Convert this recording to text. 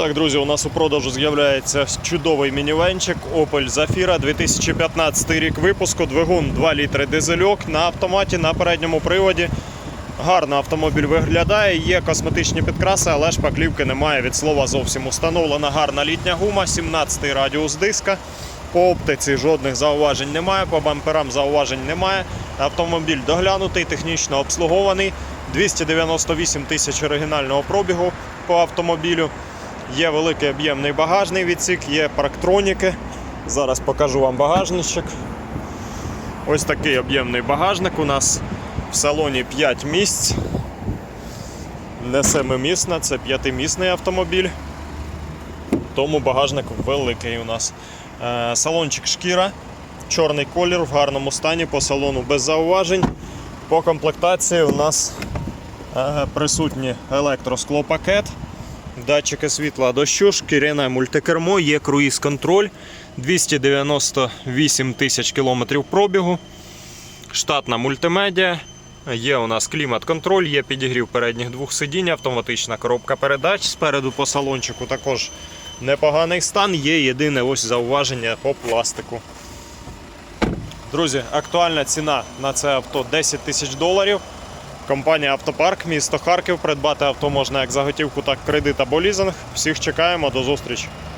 Так, друзі, у нас у продажу з'являється чудовий мінівенчик Opel Zafira 2015 рік випуску. Двигун 2 літри дизельок на автоматі на передньому приводі. Гарно автомобіль виглядає, є косметичні підкраси, але шпаклівки немає від слова зовсім. Установлена гарна літня гума, 17-й радіус диска. По оптиці жодних зауважень немає, по бамперам зауважень немає. Автомобіль доглянутий, технічно обслугований. 298 тисяч оригінального пробігу по автомобілю. Є великий об'ємний багажний відсік, є парктроніки. Зараз покажу вам багажничок. Ось такий об'ємний багажник. У нас в салоні 5 місць. Не семимісна, це п'ятимісний автомобіль. Тому багажник великий у нас. Е, Салончик шкіра, чорний колір в гарному стані, по салону без зауважень. По комплектації у нас е, присутні електросклопакет, датчики світла дощу, шкіряне мультикермо, є круїз-контроль, 298 тисяч кілометрів пробігу, штатна мультимедіа. Є у нас клімат-контроль, є підігрів передніх двох сидінь, автоматична коробка передач. Спереду по салончику також непоганий стан. Є єдине ось зауваження по пластику. Друзі, актуальна ціна на це авто 10 тисяч доларів. Компанія Автопарк, місто Харків. Придбати авто можна як за готівку, так кредит або лізинг. Всіх чекаємо, до зустрічі.